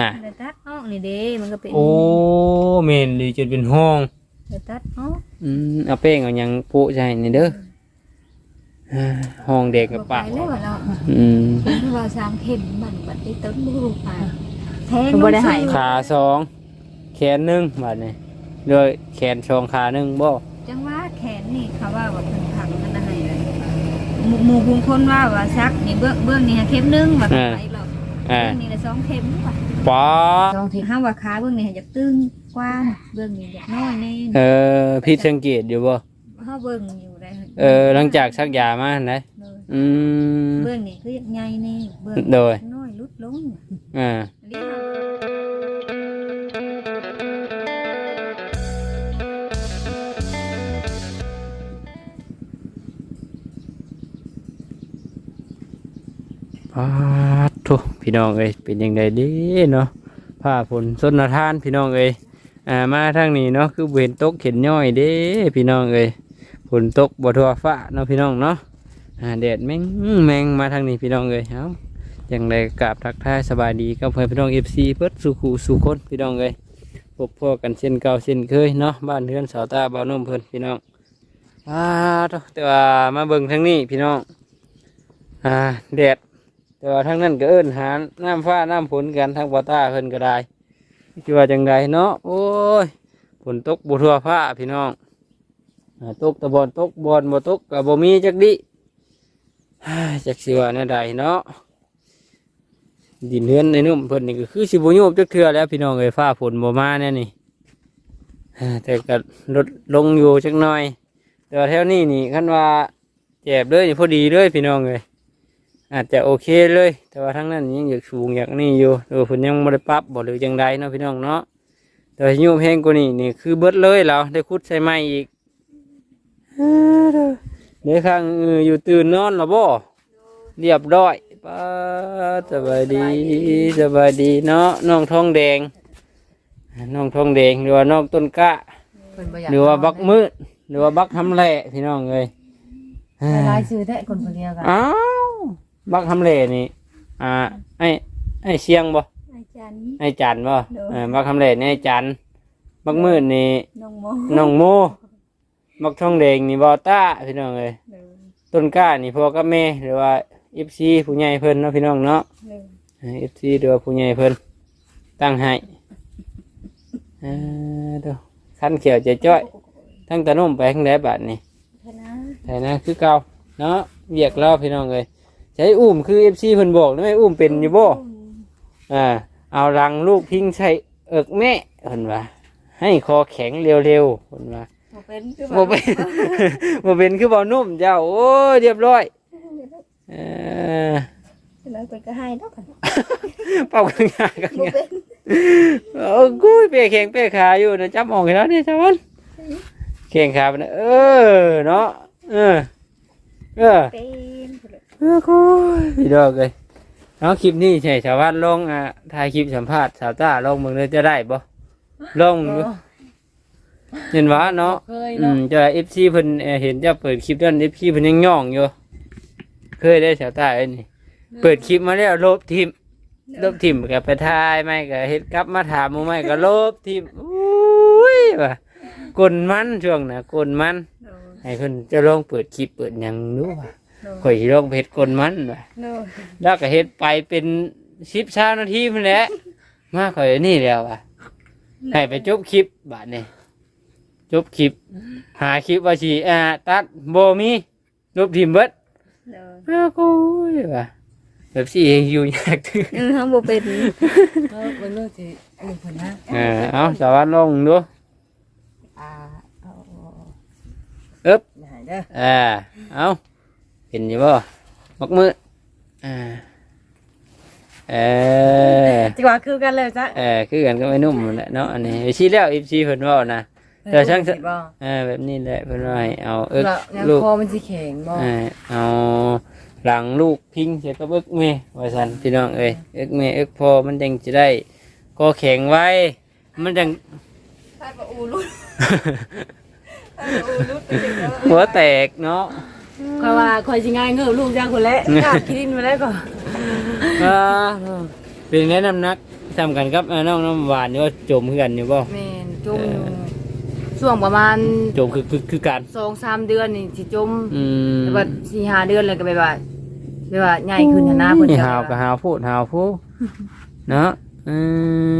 ฮะเดี๋ยวตัดออกนี่เด้มันก็เป็นโอ้เมนดีจนเป็นห้องเดี๋ยวตัดออกอืมเอาแป้งเอาหยังโปะใส่นี่เด้ออ่าห้องเด็กกับไปปากแล้วว่าเราอืมเห็นว่าสามเข็มบัดบัดได้ต้นบ่รู้ไปแทงมันบ่ได้ให้ลงซื้อขาสองแขนหนึ่งบาดนี้โดยแขนสองขาหนึ่งบ่จังว่าแขนนี่เขาว่าว่าเพิ่นผักมันน่ะให้เลยหมู่หมู่บุงคนว่าว่าซักนี่เบื้องเบื้องนี่ให้เข็มหนึงว่าไปอีกแล้วอ่าเบื้องนี่ละสองเข็มว่ะ ป๊าสองทีห้าว่าขาเบื้องนี่ให้อยากตึงกว้างเบื้องนี่อยากน้อยแน่เออพี่สังเกตอยู่บ่เฮาเบิ่งอยู่ได้เออหลังจากซักยามาไหนเลยอืมเบื้องนี่คืออยากใหญ่แน่เบื้องโดยน้อยลุดลงอ่าอันนี้เราป๊าด โถพี่น้องเอ้ยเป็นยังไงดีเนาะผ้าฝนสนทานพี่น้องเอ้ยอ่ามาทางนี้เนาะคือเวนตกเข็นย่อยเด้พี่น้องเอ้ยฝนตกบ่ทั่วฟ้าเนาะพี่น้องเนาะอ่าแดดแมงแมงมาทางนี้พี่น้องเอ้ยเอาอย่างไรกราบทักทายสบายดีกับเพื่อนพี่น้องเอฟซีเพิดสู่ขู่สู่คนพี่น้องเอ้ยพบพ่อกันเช่นเก่าเช่นเคยเนาะบ้านเรือนสาวตาบ่าวนุ่มเพิ่นพี่น้องอ่าโถแต่ว่ามาเบิ่งทางนี้พี่น้องอ่าแดด แต่ว่าทั้งนั้นก็เอิ้นหาน้ำฟ้าน้ำฝนกันทั้งบ่อตาเพิ่นก็ได้คิดว่าจังไดเนาะโอ้ยฝนตกบ่ทั่วฟ้าพี่น้องตกตะบอนตกบอนบ่ตกก็บ่มีจักดิจักสิว่าแนวใดเนาะดินเฮือนในนุ่มเพิ่นนี่ก็คือสิบ่โยบจักเทื่อแล้วพี่น้องเอ้ยฟ้าฝนบ่มาแน่นี่แต่ก็ลดลงอยู่จักหน่อยแต่ว่าแถวนี้นี่คันว่าแจบเลยพอดีเลยพี่น้องเอ้ย อาจจะโอเคเลย แต่ว่าทั้งนั้นยังอยากสูงอยากนี่อยู่หรือเพิ่นยังไม่ได้ปรับบ่หรือจังใดเนาะพี่น้องเนาะแต่ว่ายุ่งเพลงกว่านี้นี่คือเบิดเลยเราได้คุดใส่ไม้อีกเอ้อเด้อเดี๋ยวข้างเอออยู่ตื่นนอนแล้วบ่เรียบร้อยป้าดสบายดีสบายดีเนาะน้องทองแดงน้องทองแดงหรือว่าน้องต้นกะเพิ่นบ่อยากหรือว่าบักมืดหรือว่าบักทำแหล่พี่น้องเลยหลายชื่อแท้คนคนเดียวกันอ้าว บักทำเลนี่อ่าไอ้ไอ้เชียงบ่อาจารย์ ไอ้จันบ่เด้อเออบักทำเลนี่ไอ้จันบักมืดนี่น้องโมน้องโมบักทองแดงนี่บอต้าพี่น้องเลยเลยต้นกล้านี่พ่อกับแม่หรือว่าเอฟซีผู้ใหญ่เพิ่นเนาะพี่น้องเนาะเลยเอฟซีหรือว่าผู้ใหญ่เพิ่นตั้งให้เออเด้อขั้นเขียวใจจ้อยทั้งตะนุ่มไปทั้งแดบาทนี่คณะแต่นะคือเก่าเนาะเวียกรอบพี่น้องเลย ใช้อุ้มคือเอฟซีเพิ่นบอกนะไม่อุ้มเป็นอยู่บ่อ่าเอารังลูกพิงใส่เอิกแม่เพิ่นว่าให้คอแข็งเร็วๆเพิ่นว่าบ่เป็นคือบ่เป็น บ่เป็นคือบ่นุ่มเจ้าโอ้ยเรียบร้อยเออแล้วเพิ่นก็ให้เนาะกันเป่ากันงานกันบ่งานเป็นโอ้กุยเปียแข็งเปียขาอยู่นะจับออกให้แล้วนี่จ้าวันแข็งขาไปนะเออเนาะเออเออเป็นพุ่นเลย เออคุยพี่ดอกเลยเอาคลิปนี้ใช่ชาวบ้านลงอะถ่ายคลิปสัมภาษณ์สาวต้าลงมึงเลยจะได้บ่ลงดูเห็นว่าเนาะเคยอืเนาะมจะเอฟซีเพิ่นเอ่อเห็นจะเปิดคลิปด้านเอฟซีเพิ่นยังย่องอยู่เคยได้สาวต้าไอ้นี่เปิดคลิปมาแล้วลบทิมลบทิมก็ไปถ่ายไม่ก็เฮ็ดกลับมาถามมึงไม่ก็ลบทิมอุ้ยว่ะกลมันช่วงน่ะกลมัน โดยให้เพิ่นจะลองเปิดคลิปเปิดหยังดูว่ะโดย ข่อยสิลองไปเฮ็ดกลมันว่ะโดยแล้วก็เฮ็ดไปเป็นสิบชานาทีพุ่นแหละ มาข่อยนี่แล้วอะให้ไปจบคลิปบาดนี้จบคลิป หาคลิปว่าสิอ่าตัดบ่มีลบทิมเบิดโดยอ้าวกูยว่ะแบบสิอยู่ยากถึงเออเฮาบ่เป็นเออเบิ่งดูสิอันนี้เพิ่นนะเออเอาสวัสดีลงดูอ่าเอาเอาเอาอึ๊บได้เด้อ อ่าเอา เห็นอยู่บ่มักมืออ่าเออจังหวะคือกันเลยจ้ะเออคือกันก็ไม่นุ่มนั่นแหละเนาะอันนี้ไปชี้แล้วอีชี้เพิ่นเว่านะเดี๋ยวช่างสิบ่เออแบบนี้แหละเพิ่นว่าให้เอาเอิกแล้วยังลูกคอมันสิแข็งบ่เออเอาหลังลูกพิงเสียก็เอิกแม่ว่าซั่นพี่น้องเอ้ยเอิกแม่เอิกพอมันจังสิได้ก็แข็งไว้ มันจังถ้าบ่อูรุดถ้าบ่อูรุดหัวแตกเนาะ คอยว่าคอยสิง่ายเงือบลูกจังคนแล้วกล้ากินมาแล้วก็อ่าเป็นแนะนำนักซ้ำกันกับเอ่อน้องน้ำหวานนี่ว่าจมคือกันอยู่บ่ แม่นจมอยู่ช่วงประมาณจมคือคือคือกันสองสามเดือนนี่สิจมอืมแต่ว่าสี่ห้าเดือนเลยก็แบบว่าแบบว่าใหญ่ขึ้นหั้นนะเพิ่นนี่จะหาวก็หาวพูดหาวพูดเนาะอื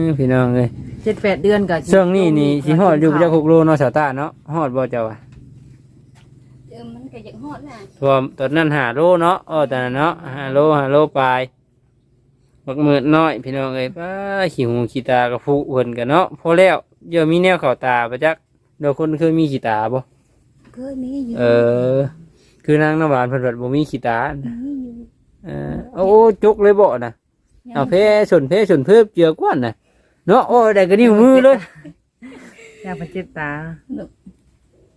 มพี่น้องเอ้ยเจ็ดแปดเดือนก็ช่วงนี้นี่สิฮอดอยู่จัก6โลเนาะสาวตาเนาะฮอดบ่เจ้าอะเออมันก็อยากฮอดน่ะรวมตอนนั้น5โลเนาะเออตอนนั้นเนาะ5โล5โลปลายบักมืดน้อย พี่น้องเอ้ยป้าขี้หูขี้ตากระพุเพิ่นกันเนาะพอแล้วเดี๋ยวมีแนวเข้าตาบ่จักเดี๋ยวคนเคยมีขี้ตาบ่เคยมีอยู่เออ คือนางน้ำหวานเพิ่นว่าบ่มีขี้ตามีอยู่เออโอ้จุกเลยบ่น่ะเอาเพส่วนเพส่วนเพิ่มเจือกว่านน่ะเนาะโอ้ได้ก็นิ้วมือเลยอยากไปเจ็บตา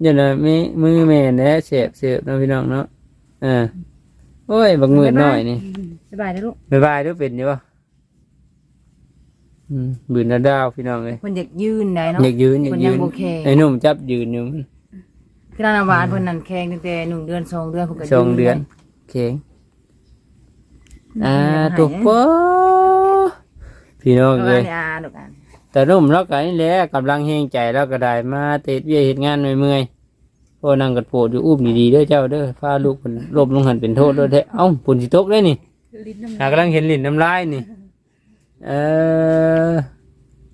เดี๋ยวนะมีมือแม่นแหละเสียบเสียบเนาะพี่น้องเนาะเออโอ้ยบักมือน้อยนี่สบายเด้อลูกบ๊ายบายเด้วยเป็นอยู่ป่ะอืมบืนดาวพี่น้องเลยเพิ่นอยากยืนได้เนาะอยากยืนอยากเพิ่นยืยังนบ่แข็งไอ้หนุ่มจับยืนอยู่คือน้ำหวานเพิ่นนั่นแข็งตั้งแต่หนึ่งเดือนสองเดือนเพิ่นก็สองเดือนโอเค อ่าตุ๊กป๊พี่น้องเอาเลอัยนนี้อ่าลูกอ่าน แต่นุ่มแล้วก็นี่แหละกำลังแห้งใจแล้วก็ได้มาเตะเวียเห็ดงานเมื่อยๆพอนั่งกัดโผดอยู่อุ้มดีๆเด้อเจ้าเด้อพาลูกคนลบลงหันเป็นโทษด้วยแท้เอ้าผลสิตกได้นี่ลิ้นน้ำหากำลังเห็นลิ้นน้ำลายนี่เออ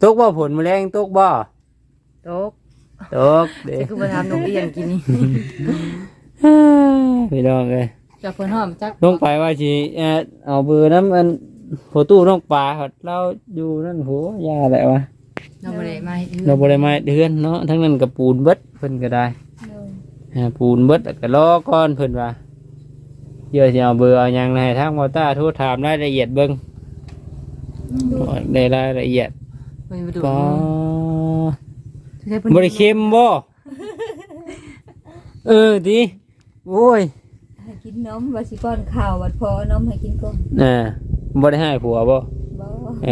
ตกบ่ผลแมลงตกบ่ตกตกเด้สิคือบ่ทำนกเอียนกินนี่พี่น้องเอ้ยจะเพิ่นหอมจัก ลงไปว่าสิเอ่อเอาเบอร์น้ำมัน โฟตู้น้องปลาเขาเราอยู่นั่นหัวยาอะไรวะเราบ่ได้มาเฮ็ดฮือเราบริมาเดือนเนาะทั้งนั้นกับปูนเบิดเพิ่นก็ได้เด้ออ่าปูนเบิดแล้วก็รอก่อนเพิ่นว่าเดี๋ยวสิเอาเบอร์เอาหยังให้ทางมอต้าโทรถามรายละเอียดเบิ่งได้รายละเอียดเพิ่นไปดูก็ใช่เพิ่นบ่ได้เค็มบ่เออดิโอ้ยให้กินนมว่าสิป้อนข้าววัดพอนมให้กินก่อนน่ะ บ่ได้ให้ผัวบ่บ่เอ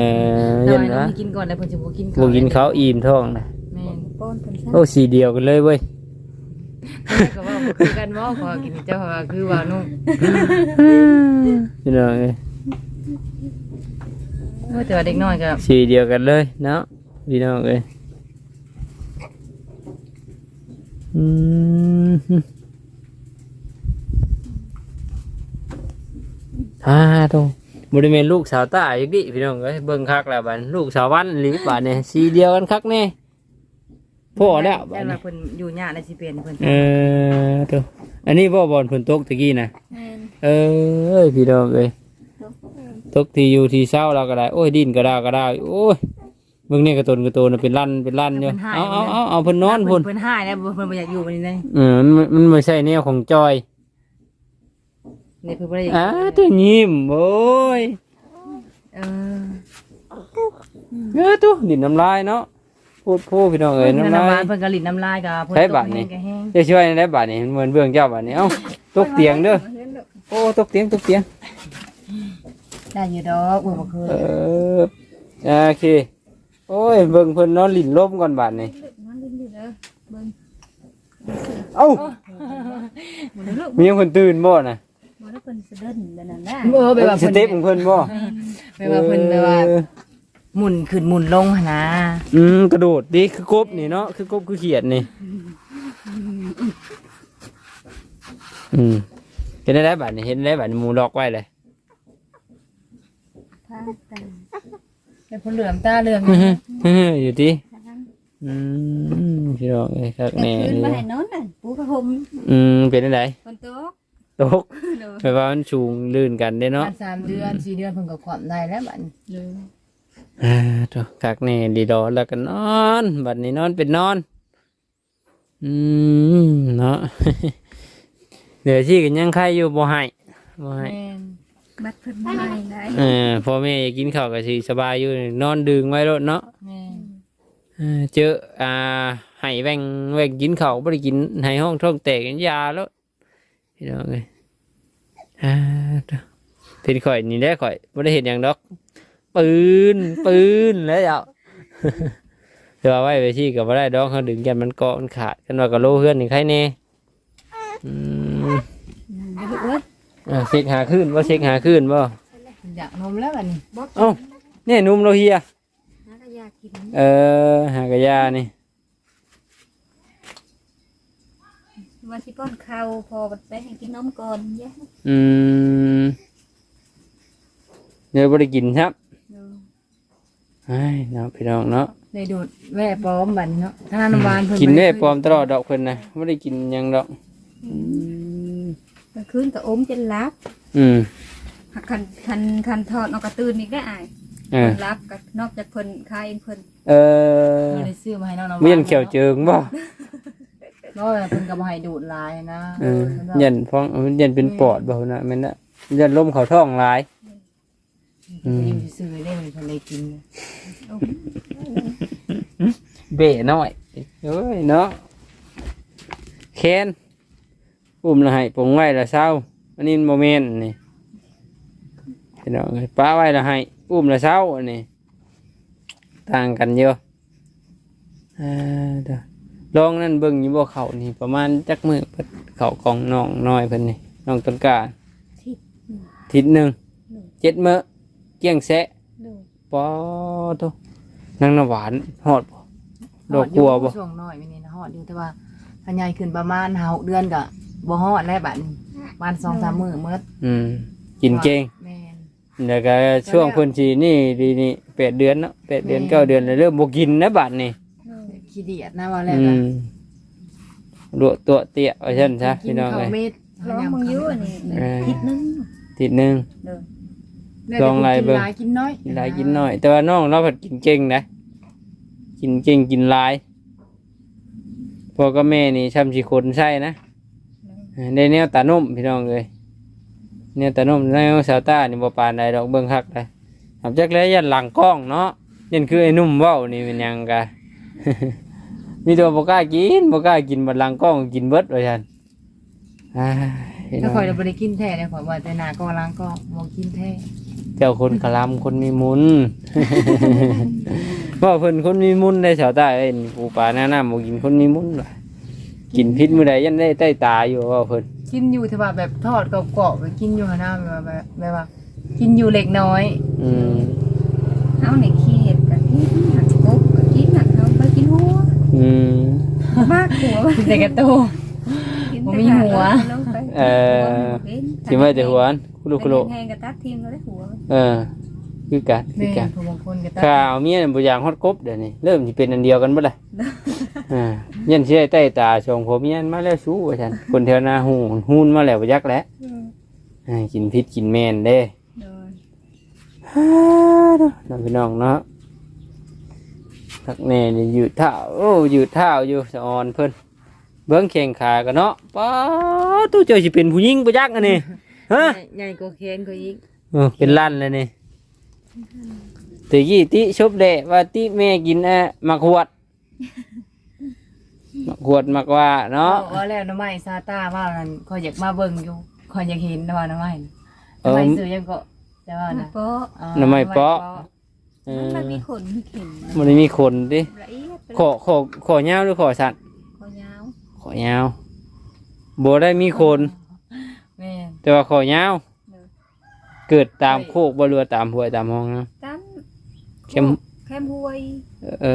อเดี๋ยัยวนให้น้อนะงกินก่อนแล้วเพิ่นจะบ่กินบ่กินข้าวอิ่มท้องนะแม่นป้อนเพิ่นซะโอ้สีเดียวกันเลยเว้ยก็ว่าบ่คือกันบ่ขอกินเจ้าว่าคือว่านุ่งพี่น้องเอ้ยว่าแต่ว่าเด็กน้อยก็สีเดียวกันเลยเนาะพี่น้องเอ้ยอืมอ่าโต บริเวณลูกสาวตาอีกดิพี่น้องเอ้ยเบิ่งคักแล้วบัดลูกสาววันหรือบัดเนี่ยสีเดียวกันคักแน่พ่อแล้วบัย่าดนนี้ว่าเพิ่นอยู่ยากได้สิเป็นเพิ่นเออโตอันนี้บ่บอลฝนตกตะกี้นะแม่นเอ้ยพี่น้องเอ้ยตกที่อยู่ที่เศร้าเราก็ได้ โอ้ยดินก็ได้ก็ได้โอ้ยเบิ่งนี่กระตนกระโตนเป็นลั่นเป็นลั่นอยู่เอาเอาเอาเอาเพิ่นนอนพุ่นเพิ่นหายแล้วเพิ่นบ่อยากอยู่บัดนี้เลย เออมันมันไม่ใช่แนวของจอย นี่เพิ่นบ่ได้อยากอ่าอยู่ตัวยิ้มโอ้ยเออเออตัวดินน้ำลายเนาะพูดพูดพี่น้องเอ้ยเพิ่นน้ำลาน้ำลายยเพิ่นก็ลิ้นน้ำลายก็เพิ่นใช้ตกบาทนี่แห้งก็แห้งจะช่วยได้บาดนี่เหมือนเบื้องเจ้าบาดนี่เอ้าตกเตียงเด้อโอ้ตกเตียงตกเตียงได้อยู่ดอกบ่บ่เคยเออโอเคโอ้ยเบิ่งเพิ่นนอนลิ้นลมก่อนบาดนี่มันลิ้นอยู่เด้อเบิ่งเอ้ามีคนตื่นบ่น่ะบ่ได้ เพิ่นสะเดินแบบนั้นนะเออแบบว่าสเพิ่นเต็ปของเพิ่นบ่แบบว่าเพิ่นแบบว่าหมุนขึ้นหมุนลงหั่นนะอืมกระโดดดิคือกบนี่เนาะคือกบคือเขียดนี่อืมเห็นได้บัดนี่เห็นได้บัดนี่หมูดอกไว้เลย พาตาเป็นคนเหลือมตาเหลือมอยู่ที่อืมพี่น้องเอ้ยครับกลางแน่คืนเลมายให้นอนน่ะปูผ้าห่มอืมเป็นอะไรฝนตก ตกเด้อแปลว่ามันสูงลื่นกันได้เนาะสามเดือนสี่เดือนเพิ่นก็ความได้แล้วบัดนี้เด้ออ่าตัวกักแน่ดีดอแล้วก็นอนบัดนี้นอนเป็นนอน อืมเนาะเดี๋ยวที่กันยังใครอยู่บ่ให้บ่ให้แม่นบัดเพิ่นให้ได้เออพ่อแม่อยากกินข้าวก็สิสบายอยู่นอนดึงไว้รถเนาะแม่นเออเจออ่าให้แบ่งแบ่งกินข้าวบ่ได้กินให้ห้องท้องแตกกันยาแล้ว พี่น้องเอ้ยอ่าตัวเป็นข่อยนี่แหละข่อยบ่ได้เห็นหยังดอก ปืนปืนแล้วเจ้าเดี๋ยวเอาไว้ไปที่ก็บ่ได้ดอกเขาดึงกันมันเกาะมันขาดกันว่าก็โลเฮือนนี่ใครแน่อืมเด้อเอ้ยอ่าเช็คหาขึ้นบ่เช็คหาขึ้นบ่อยากนมแล้วบัดนี้เอ้าเนี่ยหนุ่มเราเฮียกินเออหากะยานี่ วันที่ป้อนข้าวพอบัดไปให้กินนมก่อนเย้อืมเดี๋ยวบ่ได้กินครับเออไอ้ยเนาะพี่น้องเนาะได้ดูดแว่ปลอมบัดนี้เนาะถ้าน้ำหวานเพิ่นกินได้บ่ปลอมตลอดดอกเพิ่นนะบ่ได้กินหยังดอกอืมกลางคืนก็อมจนรับอืมหักคันคันคันทอดเออกกระตื่นนี่ก็อายเออรับก็นอกจากเพิ่นคายเองเพิ่นเออบ่ได้ซื้อมาให้น้องน้ำหวานเมียนเขียวเจิงบ่ เพราะว่าเพิ่นก็บ่ให้ดูดหลายนะเออพิ่นว่ายันฟ้องยันเป็นปอดบ่นะแม่นน่ะยันลมเข้าท้องหลายอืมเพิ่นอยู่ซื่อๆได้เพิ่นได้กินเบ้น้อยเอ้ยเนาะแค้นอุ้มละให้ปรุงไว้ละเศร้าอันนี้โมเมนต์นี่พี่น้องเอ้ยป้าไว้ละให้อุ้มละเศร้าอันนี้ต่างกันเยอะอ่าเด้อ ลองนั่นเบิ่งอยู่บ่เขานี่ประมาณจักมือเพิ่นเขาของน้องน้อยเพิ่นนี่น้องต้นกล้าทิศทิศหนึ่งเจ็ดมื้อเกี้ยงแซะดูปอโตนางน้ำหวานฮอดบ่ดอกบัวบ่ช่วงน้อยมื้อนี้นะฮอดอยู่แต่ว่าพันใหญ่ขึ้นประมาณ5-6เดือนก็บ่ฮอดแล้วบัดนี้ประมาณ2-3มื้อหมดอืมกินเก่งแม่นแล้วก็ช่วงเพิ่นสินี่ดีนี่แปดเดือนเนาะแปดเดือนเก้าเดือนแล้วเริ่มบ่กินนะบัดนี้ดู ขี้เดียดนะว่าแล้วอืก็มลวตัวเตี้ยว่าซั่นซะกิพี่น้องข้าเอ้วยเม็ดร้องมึงอยู่อันนี้เออทิศนึงติดหนึงเด้อแล้วลองไล่เบิ่งกินหลายกินน้อยกินหลายกินน้อย แต่ว่าน้องเราเพิ่นกินเก่งนะกินเก่งกินหลายพ่อกับแม่นี่ช่ำสิคนใช่นะในแนวตานุ่มพี่น้องเอ้ยแนวตานุ่มแนวสาวตานี่บ่ปานใดดอกเบิ่งคักได้ทำจักแล้วยันหลังกล้องเนาะยันคือไอ้นุ่มเว้านี่เป็นหยังกะ มีแตัวบ่กล้ากินบ่กล้ากินบัดหลังกล้องกินเบิดว่าซั่นอ้ายพี่น้ถ้าองข่อยเราบ่ได้กินแท้เนี่ยข่อยว่าแต่หน้าก็ล้างก็บ่กินแท้เจ้าคนกะลำคนมีมุน ว่าเพิ่นคนมีมุนได้ชาวใต้เอ้ยปูปลาหน้าน้ำบ่กินคนมีมุนว่ะกินพิษมื้อใดยันได้ใต้ตาอยู่ว่าเพิ่นกินอยู่แต่ว่าแบบทอดกรอบๆไปกินอยู่หั่นน่ะแบบว่าแบบว่า กินอยู่เล็กน้อย อืมเฮาในขี้เห็ดกับกินหักกบกับกินหักเฮาไปกินหัว อืมมากหัวกินแต่กระโตกินบ่แต่มีขาหัวลงไปเอ่อ สิมาแต่หัวอันคุโลคุโลแห้งๆก็ตัดทิ้งก็ได้หัวเออ คือกันคืแม่อกันผู้บางคนก็ข้าเอาเมียน่ะบ่อย่างฮอดกบเดี๋ยวนี้เริ่มสิเป็นอันเดียวกันเบ่ล่ะอ่ายันสิได้ใต้ตาชงผมเมียนมาแล้วสู้ว่าซั่นคนแถวหน้าหูหูนมาแล้วบ่ยักแหล้วอืมอ่ากินพิษกินแม่นเด้ โดยฮ่าเนาะน้องพี่น้องเนาะ ทักแน่นี่ยืดเท้าโอ้ยืดเท้าอยู่สะออนเพิ่นเบิ้งแข่งขากันเนาะป้าตู้เจ้าสิเป็นผู้หญิงบ่จักอันนี้ฮะใหญ่กว่าแขนก็อีกเออเป็นลั่นเลยนี่ตะกี้ติชบเดะว่าติแม่กินอะมักหวดมักหวดมักว่าเนาะว่าแล้วน้ำไม้ซาต้าว่านั่นข่อยอยากมาเบิ่งอยู่ข่อยอยากเห็นนะว่าน้ำไม้น่ะเอน้ำอไม้ซื้อยังก็แต่ว่ามันน่ะโป๊ะอ่าน้ำไม้เปาะ เอมันอไม่มีขนมีเข็มมันไม่มีคนดิละเอียดไปขอขอขอยาวหรือขอสั้นคอยาวขอยาวบ่ได้มีคนแม่นแต่ว่าขอยาวเกิดตามโคกบ่เรือตามห้วยตามห้องนะตั้มเข้มแคมห้วยเอ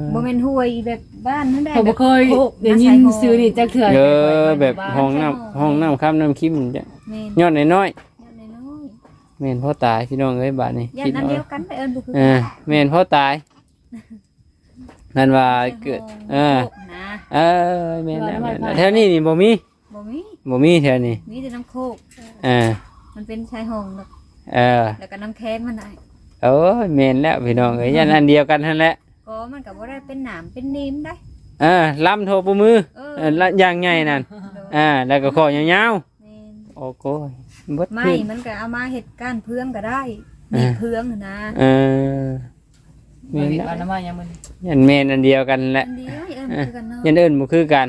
อบ่แม่นห้วยแบบบ้านนั่นได้เขาบ่เคยโคกได้ยินซื้อนี่จักเถื่อเออแต่ข่ยแบบห้องใช่น้ำห้องน้ำข้ามน้ำคิมจ้ะแม่น ยอดน้อยน้อยๆแม่นพ่อตายพี่น้องเอ้ยบาดนี้ๆยันคิดอันเอาเดียวกันไปเอิ้นบ่คือเออแม่นพ่อตายนั่นว่าเกิดเออโคกนะเออแม่นแล้วแม่นแล้วแถวนี้นี่บ่มีบ่มีบ่มีแถวนี้มีแต่น้ำโคกเออมันเป็นชายห้องแล้วเออแล้วก็น้ำแข็งมันได้โอ้ยแม่นแล้วพี่น้องเอ้ยยันอันเดียวกันนั่นแหละก็มันก็บ่ได้เป็นหนามเป็นนิ่มได้เออลำโทรปมือเออเออละอย่างใหญ่นั่นโดยอ่าแล้วก็ขอยาวแม่นๆโอ้โกย เบิดไม่พื้น มันก็เอามาเห็ดก้านเพื่องก็ได้อ่ามีเพื่องนะเออแม่แม่นนแล้วว่าน้ำไม้ยังมันยันแม่นอันเดียวกันแหละอันเดียวเอิ้นคือกันเนาะยันเอิ้นบ่คือกัน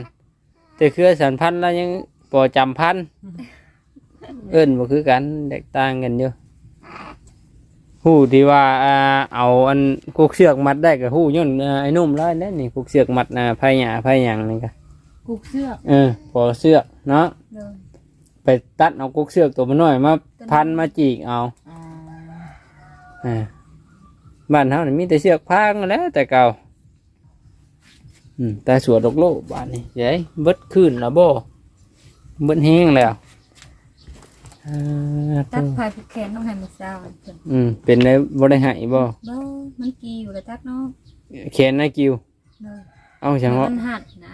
แต่เครือสันพันธุ์แล้วยังปอจำพันธุ์เอิ้นบ่คือกันแตกต่างกันอยู่ฮู้ที่ว่าอ่าเอาอันกุกเสือกมัดได้ก็ฮู้ย้อนอ่าไอ้หนุ่มร้อยแล้วนี่กุกเสือกมัดน่ะไผหญ้าไผหยังนี่ก็กุกเสื้อเออปอเสือกเนาะเด้อ ไปตัดเอากุกเสือกตัวมันน้อยมาพันมาจีกเอาอ่าอ่าบ้านเฮานี่มีแต่เสือกพางนั่นแหล้วแต่เก่าอืมแต่สวนดอกโลบ้านนี่ใหญ่เบิดขึ้นแล้วบ่เบิดแห้งแล้วอ่าตัดพายผูกแขนต้องให้มือเช้าเพิ่นอืมเป็นได้บ่ได้หายบ่บ่มันกีอยู่แล้วตัดเนาะแขนนายกิว เลยเอาจังว่ามันหัดนะ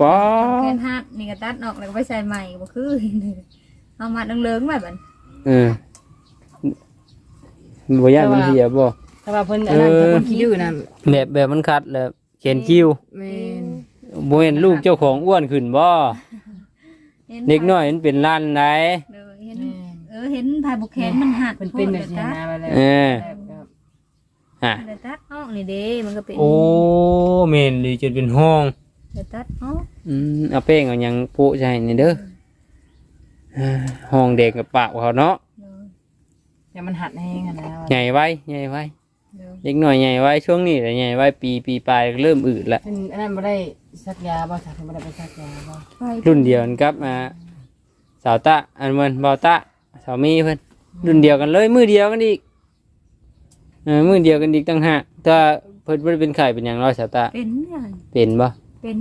ป๊อแขนหัดนี่ก็ตัดออกแล้วก็ไปใส่ใหม่ก็บ่คือเอามาดังเลิงไว้บัดเออบ่ย่านมันเสียบ่แต่ว่าเพิ่นอันนั้นเออถ้าเพิ่นขี้ดื้อน่ะแบบแบบมันคัดแล้วแขนคิวแม่นบ่เห็นลูกเจ้าของอ้วนขึ้นบ่ห็เด็กน้อยมันเป็นล้านไหนเลยเห็นแม่นเออเห็นพายผูกแขนมันหัดเพิ่นเป็นแบบนี้นะไปแล้วเออแบบฮะเลยตัดออกนี่เด้มันก็เป็นโอ้เมนดีจนเป็นห้อง เลยตัดออกอืมเอาแป้งเอาหยังโปะใส่นี่เด้ออ่าห้องเด็กกับปากเขาเนาะเลยแต่มันหัดแห้งอะนะใหญ่ไว้ใหญ่ไว้เลยเด็กหน่อยใหญ่ไว้ช่วงนี้แหละใหญ่ไว้ปีปีปลายเริ่มอืดละเพิ่นอันนั้นบ่ได้ซักยาบ่ซักเพิ่นบ่ได้ไปซักยาบ่ไปรุ่นเดียวกันครับมาสาวตะอันเมินบาวตะสาวมีเพิ่นรุ่นเดียวกันเลยมือเดียวกันอีกเออมือเดียวกันอีกตั้งหากถ้าเพิ่นบ่ได้เป็นไข่เป็นหยังร้อยสาวตะเป็นอย่างเป็นบ่ เป็น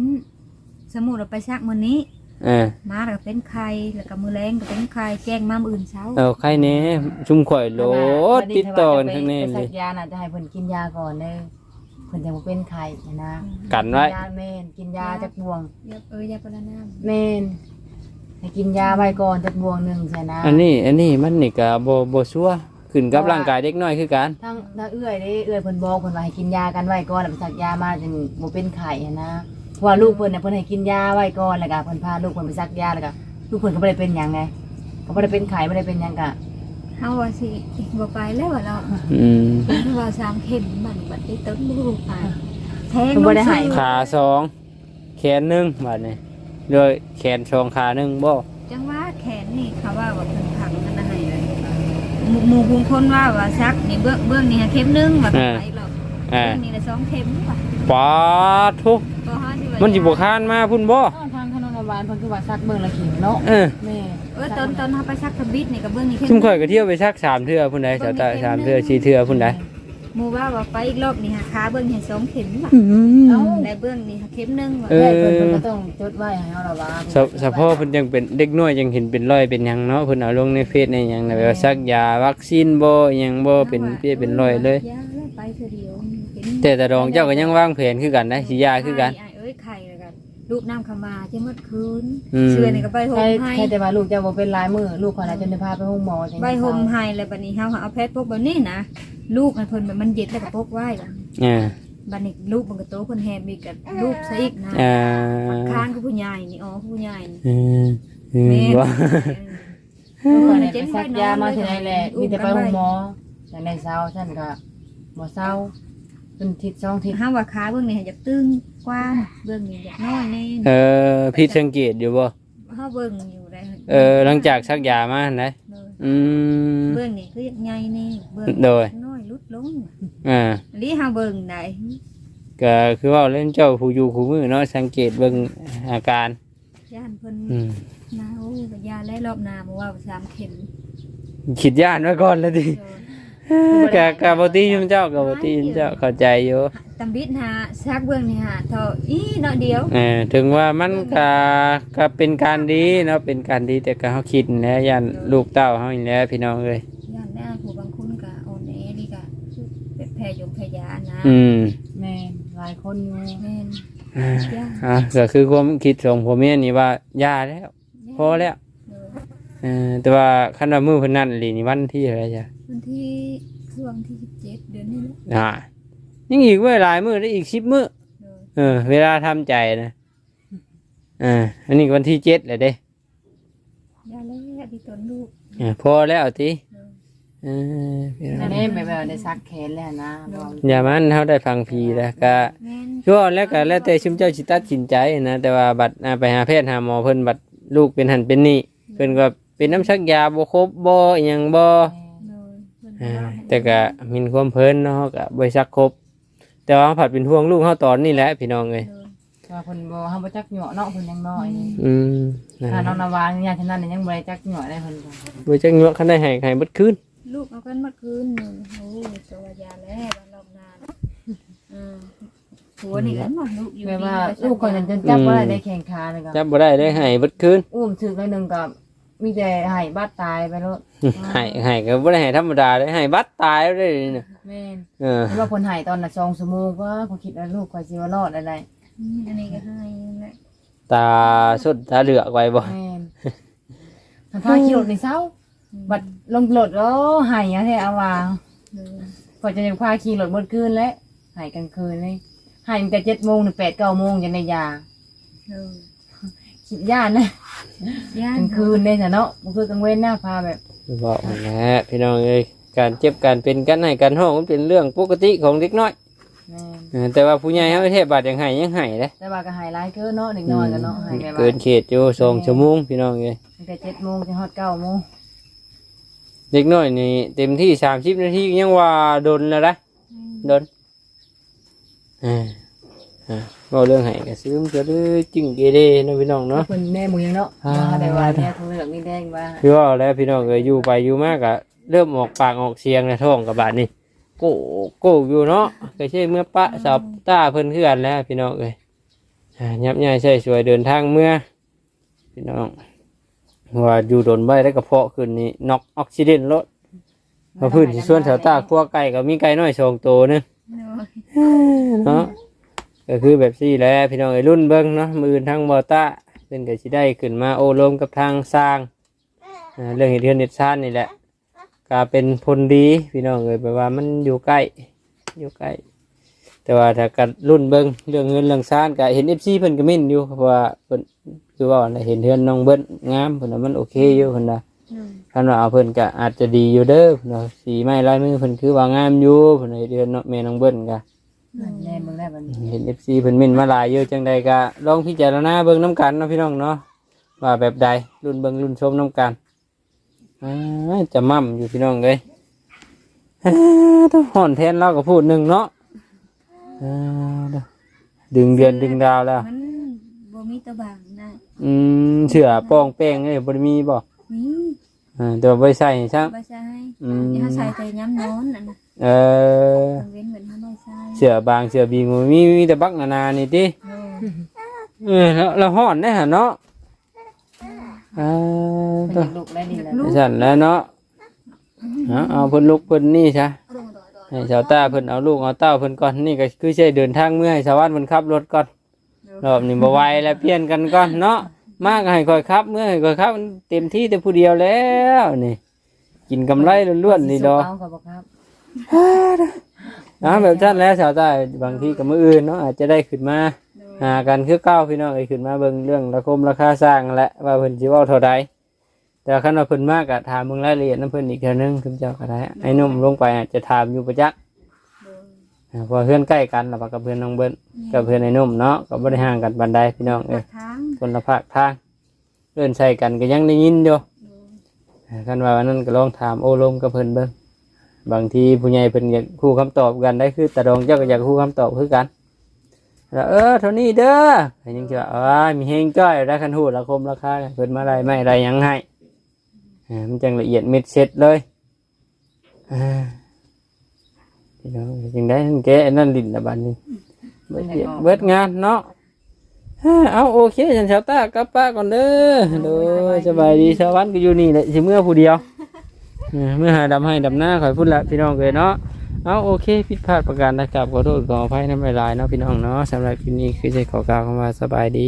สมุดเราไปซักมื้อนี้เออมาแล้วก็เป็นไข่แล้วก็มือแรงก็เป็นไข่แจ้งมามื้ออื่นเช้าเอาไข่แหน่ชุมข่อยโหลดติดต่อกันข้างในไปเลซัย กยาน่ะจะให้เพิ่นกินยาก่อนเด้อเพิ่นจะบ่เป็นไข้นะกันไว้ยาแม่นกินยาจักบวงเยบเออยาปลาน้ำแม่นให้กินยาไว้ก่อนจักบวงหนึงใช่นะ อันนี้ อันนี้มันนี่ก็บ่บ่ชัวร์ขึ้นกับร่างกายเด็กน้อยคือกัน ทั้งถ้าเอื้อยเด้เอื้อยเพิ่นบอกเพิ่นว่าให้กินยากันไว้ก่อนแล้วไปซักยามาจึงบ่เป็นไข้อะนะ เพราะว่าลูกเพิ่นน่ะเพิ่นให้กินยาไว้ก่อนแล้วก็เพิ่นพาลูกเพิ่นไปซักยาแล้วก็ลูกเพิ่นก็บ่ได้เป็นหยังไงก็บ่ได้เป็นไข้บ่ได้เป็นหยังกะเฮาว่าสิบ่ไปแล้วว่าเราอืมเพิ่นว่าสามเข็มมันบัดนี้ต้นบ่ไปแทงเพิ่นบ่ได้ให้ขาสองแขนหนึ่งบาดนี้ด้วยแขนสองขาหนึ่งบ่จังว่าแขนนี่เขาว่าว่าเพิ่นพังกันนะให้เลยหมู่หมู่บุงคนว่าว่าซักนี่เบื้องเบื้องนี่เข็มหนึงว่าไปอีกรอบอ่าเบื้องนี่ละสองเข็มว่ะปาดทุกก็หาสิว่า มันสิบ่คานมาพุ่นบ่อ้าวทางถนนโรงพยาบาลเพิ่นคือว่าซักเบิ่งละเข็มเนาะเออแม่เออตอนตอนเฮาไปซักทบิดนี่ก็เบื้องนี่เข็มซุ่มข่อยก็เที่ยวไปซักสามเทื่อพุ่นใดสาวตาสามเทื่อสี่เทื่อพุ่นใดหมู่ว่าว่าไปอีกรอบนี่หาขาเบื้องให้สองเข็มว่ะเอ้าและเบื้องนี่หาเข็มหนึงว่ะเออเพิ่นเพิ่นก็ต้องจดไว้ให้เฮาระวังสะสะพ่อเพิ่นยังเป็นเด็กน้อยยังเห็นเป็นรอยเป็นหยังเนาะเพิ่นเอาลงในเฟซในหยังน่ะแบบว่าซักยาวัคซีนบ่อิหยังบ่เป็นเปี้ยเป็นรอยเลยยาแล้วไปเทื่อเดียวเป็นแต่แต่ดองเจ้าก็ยังวางแผนคือกันนะสิยาคือกันไอ้เอ้ยไข่แล้วกันลูกน้ำขมาจะมืดคืนอืม เชื่อนี่ก็ใบห่ใครมให้ใครแต่ว่าลูกเจะบ่เป็นลายมือลูกคนละจนได้พาไปห้องหมอจังใบห่มให้แล้วบัดนี้เฮาเอาแพทย์พวกแบบนี้นะลูกมันเพิ่นแบบมันเย็ดแล้วก็พกไว้ล่ะอ่าบัดนี้ลูกมันก็โตเพิ่นแฮมอีกกับลูกซะอีกนะอ่าข้างคือผู้ใหญ่นี่อ๋อผู้ใหญ่นี่อืมอืมแม่นว่าลูกคนไหนไปซักยามาที่ไหนแหละมีแต่ไปห้องหมอจังได้เช้าฉันก็บ่เช้า เป็นทิศสองทิศห้ามว่าขาเบื้องนี้อยากตึงกว้างเบื้องนี้อยากน้อยแน่เออผิดสังเกตอยู่บ่เฮาเบิ่งอยู่ได้เออหลังจากซักยามาหั่นนะเลยอืมเบื้องนี้คืออยากใหญ่แน่เบื้องโดยน้อยลุดลงอ่าอันนี้เฮาเบิ่งได้ก็คือว่าเล่นเจ้าผู้อยู่ผู้มือเนาะสังเกตเบิ่งอาการย่านเพิ่นอืมนาโอ้ยยาและรอบหนามาว่าสามเข็มคิดย่านไว้ก่อนแล้วดิเออ กะกะบ่ตีชุมเจ้าก็บ่ตีชุมเจ้าเข้าใจอยู่ตำบิดหาซักเบื้องนี่หาเท่าอีน้อยเดียวเออถึงว่ามันก็ก็เป็นการดีเนาะเป็นการดีแต่ก็เฮาคิดแหล้วย่านลูกเต้าเฮานี่แหละพี่น้องเอ้ยย่านแม่ผู้บางคนก็อ่อนแอนี่ก็เป็นแพรยงแพรยานะอืมแม่หลายคนอยู่แม่นอ่าย่าอะก็คือความคิดของพ่อแม่นี่ว่าย่าแล้วพอแล้วเออเออแต่ว่าคันว่ามือเพิ่นนั่นอีหลีนี่วันที่อะไรจ้ะ วันที่ช่วงที่สิบเจ็ดเดือนนี้แหละอ่ายังอีกเว้ยหลายมื้อได้อีก10มื้อเออเออ เวลาทำใจนะอ่าอันนี้วันที่7แล้วเด้ยาและพี่ตนลูกอ่าพอแล้วติเออเออพี่น้อัอนงนี้แบบว่าได้ซักแขนแล้วนะบอกอย่ามันเฮาได้ฟังพีแล้วก็ แม่นชั่วแล้วก็แล้วแต่ชุมเจ้าสิตัดสินใจนะแต่ว่าบัดอ่าไปหาแพทย์หาหมอเพิ่นบัดลูกเป็นหันเป็นนี่เพิ่นก็เป็นน้ำชักยาบ่ครบบ่อิหยังบ่เล แต่ก็มินความเพลินเนาะก็บ่ซักครบ แต่ว่าผัดเป็นห่วงลูกเข้าตอนนี่แหละพี่น้องเอ้ยว่าเนบ่เฮาบ่จักหน่อเนาะเนยังน้อยนี่อืมนั่นถ้าน้องนาวาเนี่ยฉะนั้นยังบ่ไจักเหยาะได้เพิ่นบ่จักหน่อขันได้ให้ให้เบิดคืนลูกเอากันเมื่อคืนนี่โอ้ตัวยาแล้วรอบนานอืหัวนี่กันมาลูกอยู่แม่ลูกคนนั้นจนจับบ่ได้ได้แข่งขาเลยก็จับบ่ได้ได้ให้เบิดคืนอุ้มถึกแล้วนึงกับ มีแต่ให้บาดตายไปแล้วให้ให้ก็บ่ได้ให้ธรรมดาได้ให้บัดตายได้นี่น่ะแม่นเออเห็นว่าคนให้ตอนน่ะ2ชั่วโมงก็เขาคิดว่าลูกคอยสิว่ารอดอะไรอืมอันนี้ก็ให้แหละตาสุดตาเหลือกไว้บ่แม่นมันพาขี่รถในเช้า บัดลงรถแล้วให้อะแท้เอาว่าเออพอจะยังพาขี่รถหมดคืนแล้วให้กลางคืนเลยให้มันแต่7โมงถึง8 9โมงจังได้ยาเออ คิดย่านนะย่ากลางคืนเลยจ้ะเนาะบ่คือกลางเว้นหน้าพาแบบบอกนั่นแหละพี่น้องเอ้ยการเจ็บการเป็นกันให้กันห้องมันเป็นเรื่องปกติของเด็กน้อยแม่นเออแต่ว่าผู้ใหญ่เฮาประเทศบาดยังให้ยังให้เด้แต่ว่าก็ให้ร้ายเกินเนาะเด็กน้อยกันเนาะให้แบบว่าเกินเขตอยู่สองชั่วโมงพี่น้องเอ้ยตั้งแต่7โมงถึงฮอด9โมงเด็กน้อยนี่เต็มที่30นาทียังว่าโดนแล้วนะ โดนเออ เออบ่เรื่องให้ก็ซื้อมันจะได้จึงเกเรเนาะพี่น้องเนาะเพิ่นแม่หมูยังเนาะอ่า ว่าแต่ว่าเนี่ยคงเหลืองนี่แดงว่าคือว่าแล้วพี่น้องเอ้ยอยู่ไปอยู่มากอะเริ่มออกปากออกเสียงในท้องกับบาดนี่โกโกอยู่เนาะก็ใช่เมื่อปะสับตาเพิ่นคือกันแล้ว พี่น้องเอ้ยอ่ายับยั้งใช่สวยเดินทางเมื่อ พี่น้องว่าอยู่โดนใบแล้วกระเพาะขึ้นนี่น็อกออกซิเดนต์รถพอพื้นที่ส่วนแถวตาคั่วไก่ก็มีไก่น้อยสองตัวหนึงเออเนาะ ก็คือแบบซี่แหล้วพี่น้องไอ้รุ่นเบิ้งเนาะมือทั้งบอต้าเล่นก็สิได้ขึ้นมาโอ้ลมกับทางสร้างอ่าเรื่องเหตุเทือนเน็ตชาตินี่แหละก็เป็นผลดีพี่น้องเอ้ยแปลว่ามันอยู่ใกล้อยู่ใกล้ แต่ว่าถ้ากัดรุ่นเบิ้งเรื่องเงินเรื่องชาติก็เห็นเอฟซีเพิ่นก็มิ่นอยู่เพราะว่าเพิ่นคือว่าเห็นเทือนน้องเบิ้งงามเพิ่นว่ามันโอเคอยู่เพิ่นว่าเออคันว่าเอาเพิ่นก็อาจจะดีอยู่เด้อเนว่าสีไม้ลายมือเพิ่นคือว่างามอยู่เพิ่นว่าเฮ็ดเทือนเนาะแม่น้องเบิ้งก็ แน่มึงได้บัดนี้เห็นเอฟซีเพิ่นเม่นมาหลายเยอะจังใดก็ลองพิจารณาเบิ่งน้ำกันเนาะพี่น้องเนาะว่าแบบใดรุ่นเบิ่งรุ่นชมน้ำกันอ่าจะมั่มอยู่พี่น้องเลยอ่าต้องห่อนแทนเราก็พูดหนึ่งเนาะอ่าเด้อดึงเดือนดึงดาวแล้ว มันบ่มีตะบางนะอืมเสือปองแป้งเอ้ยบ่ได้มีบ่มีอ่าแต่ว่าบ่ได้ใส่ใช่บ่ใช่อืม อย่าใส่แต่ย้ำนอนน่ะนะ เออเว้นเหมือนมันบ่ใส่เสือบางเสือบีงมีมีแต่บักนานานี่ติเออเออแล้วแล้วห่อนได้หะเนาะอ่าเพิ่นตัวอยากลุกได้ดีแล้วสั่นแล้วเนาะเอาเอาเพิ่นลุกเพิ่นนี่ซะให้ชาวต้าเพิ่นเอาลูกเอาเต้าเพิ่นก่อนนี่ก็คือใช้เดินทางเมื่อให้ชาวบ้านเพิ่นขับรถก่อน รอบนี้บ่ไหวแล้วเปลี่ยนกันก่อนเนาะมากให้ค่อยขับ เมื่อให้ค่อยขับมันเต็มที่แต่ผู้เดียวแล้วนี่ กินกำไรล้วนๆนี่ดอก เอาก็บ่ครับ นะแบบนั้นแล้วชาวใต้บางทีกับมืออื่นเนาะอาจจะได้ขึ้นมาหากันคือเก้าพี่น้องเอ้ยขึ้นมาเบิ่งเรื่องราคมราคาสร้างและว่าเพิ่นสิเว้าเท่าใดแต่คันว่าเพิ่นมากอะถามเบิ่งรายละเอียดนํเพิ่นอีกเทื่อนึงคือเจ้าก็ได้ไอ้หนุ่มลงไปอาจจะถามอยู่ประจักษ์อ่าเพอเพื่อนใกล้กันแล้วกับเพื่อนน้องเบิ้ลกับเพื่อนไอ้หนุ่มเนาะก็บ่ได้ห่างกันปานใดพี่น้องเอ้ยทางคนละภาคทางเอิ้นใส่กันก็ยังได้ยินอยู่อ่าคันว่าวันนั้นก็ลองถามโอ้ลมกับเพิ่นเบิ่ง บางทีผู้ใหญ่เพิ่นอยากคู่คำตอบกันได้คือตาดองเจ้าก็อยากคู่คำตอบคือกันแล้วเออเท่านี้เด้อแต่ยังจะว่ามีเฮงจ้อยได้คันหูราคมราคาเพิ่นมาอะไรไม่อะไรยังให้มันจังละเอียดเม็ดเซ็ตเลยพี่น้องจึงได้แกนั่นลินละบัดนี้เบิดเบิดงานเนาะเอาโอเคฉันชาวตากลับป้าก่อนเด้อโดยสบายดีสวัสดีก็อยู่นี่แหละสิเมื่อผู้เดียว เมื่อหาดำให้ดำหน้าขอยพูดละพี่น้องเลยเนาะเอาโอเคผิดพลาดประการนะครับขอโทษขออภัยน้ำลายเนาะพี่น้องเนาะสำหรับคลิปนี้คือจะขอกล่าวคำว่าสบายดี